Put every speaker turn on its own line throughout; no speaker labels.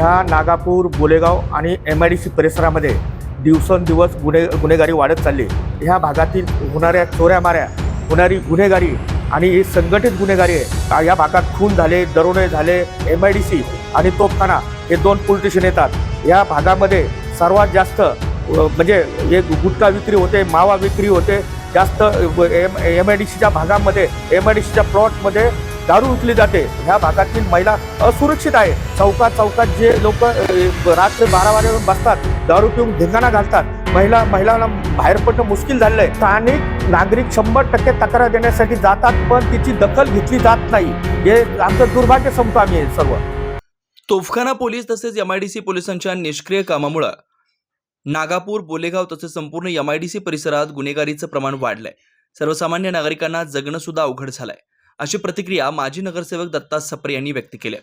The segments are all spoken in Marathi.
ह्या नागापूर बोलेगाव आणि एम आय डी सी परिसरामध्ये दिवसेंदिवस गुन्हे गुन्हेगारी वाढत चालली. ह्या भागातील होणाऱ्या चोऱ्या माऱ्या होणारी गुन्हेगारी आणि ही संघटित गुन्हेगारी आहे या भागात खून झाले दरोडे झाले एम आय डी सी आणि तोफखाना हे दोन पोलीस स्टेशन येतात. या भागामध्ये सर्वात जास्त म्हणजे एक गुटखा विक्री होते मावा विक्री होते जास्त एम एम आय डी सीच्या भागामध्ये एम आय डी सीच्या प्लॉटमध्ये दारू विकली जाते. ह्या भागातील महिला असुरक्षित आहे चौकात चौकात जे लोक रात्री बारा वाजेवर बसतात दारू पिऊन धिंगाणा घालतात. महिला महिलांना बाहेर पडणं मुश्किल झालेलं आहे. स्थानिक नागरिक शंभर टक्के तक्रार देण्यासाठी जातात पण तिची दखल घेतली जात नाही. हे आमचं दुर्भाग्य संपतो आम्ही सर्व.
तोफखाना पोलीस तसेच एमआयडीसी पोलिसांच्या निष्क्रिय कामामुळं नागापूर बोलेगाव तसेच संपूर्ण एमआयडीसी परिसरात गुन्हेगारीचं प्रमाण वाढलंय. सर्वसामान्य नागरिकांना जगणं सुद्धा अवघड झालंय. अशी प्रतिक्रिया माजी नगरसेवक दत्ता सप्रे यांनी व्यक्त केली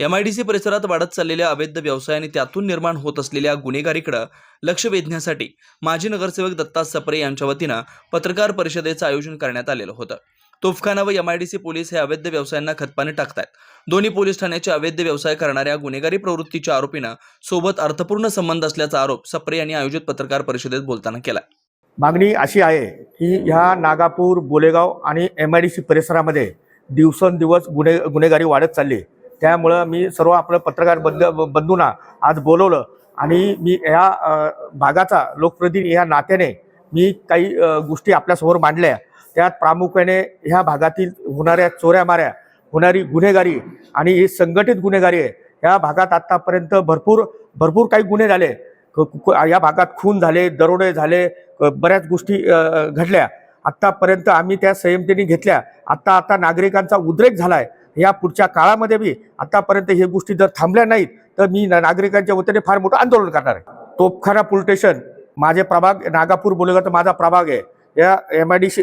एमआयडीसी परिसरात वाढत चाललेल्या अवैध व्यवसाय आणि त्यातून निर्माण होत असलेल्या गुन्हेगारीकडे लक्ष वेधण्यासाठी माजी नगरसेवक दत्ता सप्रे यांच्या वतीनं पत्रकार परिषदेचं आयोजन करण्यात आलेलं होतं. तोफखाना व एमआयडीसी पोलीस हे अवैध व्यवसायांना खतपाणी टाकतायत. दोन्ही पोलीस ठाण्याचे अवैध व्यवसाय करणाऱ्या गुन्हेगारी प्रवृत्तीच्या आरोपींना सोबत अर्थपूर्ण संबंध असल्याचा आरोप सप्रे यांनी आयोजित पत्रकार परिषदेत बोलताना केला
मागणी अशी आहे की ह्या नागापूर बोलेगाव आणि एम आय डी सी परिसरामध्ये दिवसेंदिवस गुन्हे गुन्हेगारी वाढत चालली त्यामुळं मी सर्व आपलं पत्रकार बंद बंधूंना आज बोलवलं आणि मी ह्या भागाचा लोकप्रतिनिधी या नात्याने मी काही गोष्टी आपल्यासमोर मांडल्या. त्यात प्रामुख्याने ह्या भागातील होणाऱ्या चोऱ्या माऱ्या होणारी गुन्हेगारी आणि ही संघटित गुन्हेगारी आहे. ह्या भागात आत्तापर्यंत भरपूर भरपूर काही गुन्हे झाले. क- या भागात खून झाले दरोडे झाले बऱ्याच गोष्टी घडल्या. आत्तापर्यंत आम्ही त्या संयमतेने घेतल्या. आत्ता आता नागरिकांचा उद्रेक झाला आहे या पुढच्या काळामध्ये बी आत्तापर्यंत हे गोष्टी जर थांबल्या नाहीत तर मी नागरिकांच्या वतीने फार मोठं आंदोलन करणार आहे. तोपखाना पोलीस स्टेशन माझे प्रभाग नागापूर बोललं तर माझा प्रभाग आहे. या एम आय डी सी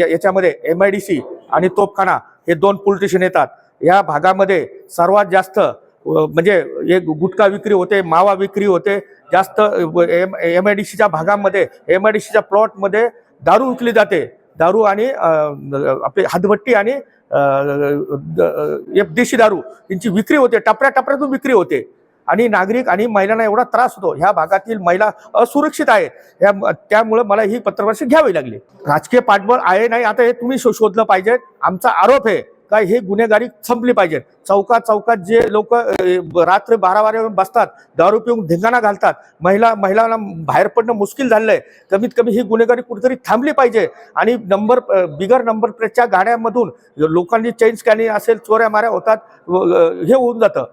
याच्यामध्ये एम आय डी सी आणि तोपखाना हे दोन पोलीस स्टेशन येतात. या भागामध्ये सर्वात जास्त म्हणजे एक गुटखा विक्री होते मावा विक्री होते जास्त एम एम आय डी सीच्या भागामध्ये एम आय डी सीच्या प्लॉटमध्ये दारू विकली जाते. दारू आणि आपली हातभट्टी आणि अ, देशी दारू यांची विक्री होते टपऱ्या टपऱ्यातून विक्री होते. आणि नागरिक आणि महिलांना एवढा त्रास होतो. ह्या भागातील महिला असुरक्षित आहे या त्यामुळे मला ही पत्रपरिषद घ्यावी लागली. राजकीय पाठबळ आहे नाही आता हे तुम्ही शो- शोधलं पाहिजे. आमचा आरोप आहे. का हे गुन्हेगारी संपली पाहिजे. चौकात चौकात जे लोक रात्री बारा वाजेपर्यंत बसतात दारू पिऊन धिंगाणा घालतात महिला महिलांना बाहेर पडणं मुश्किल झालेलं आहे कमीत कमी ही गुन्हेगारी कुठेतरी थांबली पाहिजे. आणि नंबर बिगर नंबर प्लेटच्या गाड्यांमधून लोकांनी चेन स्कॅनिंग असेल चोऱ्या माऱ्या होतात व, हे होऊन जातं.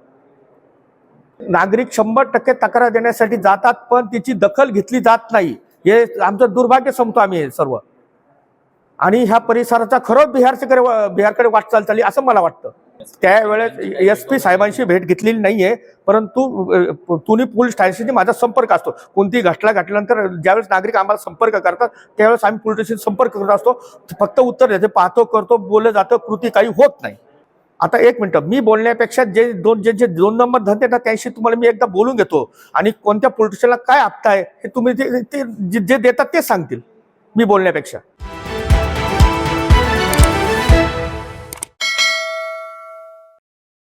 नागरिक शंभर टक्के तक्रार देण्यासाठी जातात पण तिची दखल घेतली जात नाही. हे आमचं दुर्भाग्य समतो आम्ही हे सर्व. आणि ह्या परिसराचा खरंच बिहारच्याकडे बिहारकडे वाटचाल चालली असं मला वाटतं. त्यावेळेस एस पी साहेबांशी भेट घेतलेली नाहीये परंतु तुनी पोलीस स्टेशनशी माझा संपर्क असतो. कोणती घटना घटल्यानंतर ज्यावेळेस नागरिक आम्हाला संपर्क करतात त्यावेळेस आम्ही पोलीस स्टेशन संपर्क करत असतो. फक्त उत्तर देते पाहतो करतो बोललं जातं कृती काही होत नाही. आता एक मिनिटं मी बोलण्यापेक्षा जे दोन जे जे दोन नंबर धंदे ना त्यांशी तुम्हाला मी एकदा बोलून घेतो. आणि कोणत्या पोलिटिशियनला काय हप्ता आहे हे तुम्ही ते- ते जे जे देतात ते सांगतील मी बोलण्यापेक्षा.